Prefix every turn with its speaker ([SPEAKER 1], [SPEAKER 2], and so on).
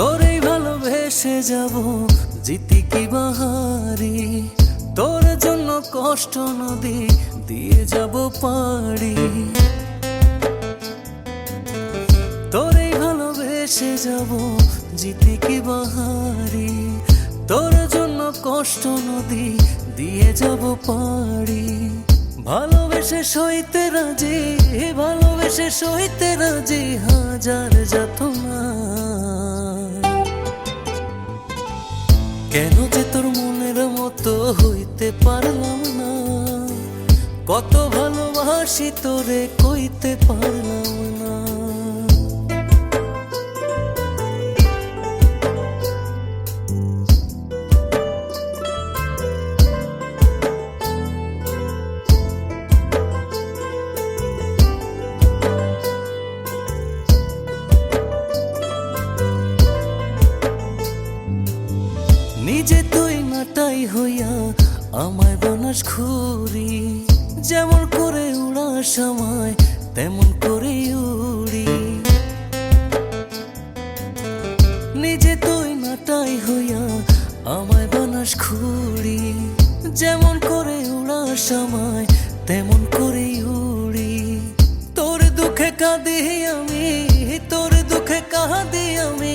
[SPEAKER 1] তোরেই ভালোবেসে যাব, জিতি কি বাহারি? তোর জন্য কষ্ট নদী দিয়ে যাব পাড়ি। তোরেই ভালোবেসে যাব, জিতি কি বাহারি? তোর জন্য কষ্ট নদী দিয়ে যাব পাড়ি। ভালোবেসে সইতে রাজি, ভালোবেসে সইতে রাজি, হাজার কত ভালোবাসি তোরে কইতে পারলাম না। নিজে তুই নাটাই হইয়া আমায় বানাস খুরি যেমন করে উড়া সময়, তেমন করে উড়ি। নিজে তুই নাটাই হইয়া আমায় বানাস খুরি যেমন করে উড়া সময়, তেমন করে উড়ি। তোর দুঃখে কাঁদি আমি, তোর দুঃখে কাঁদি আমি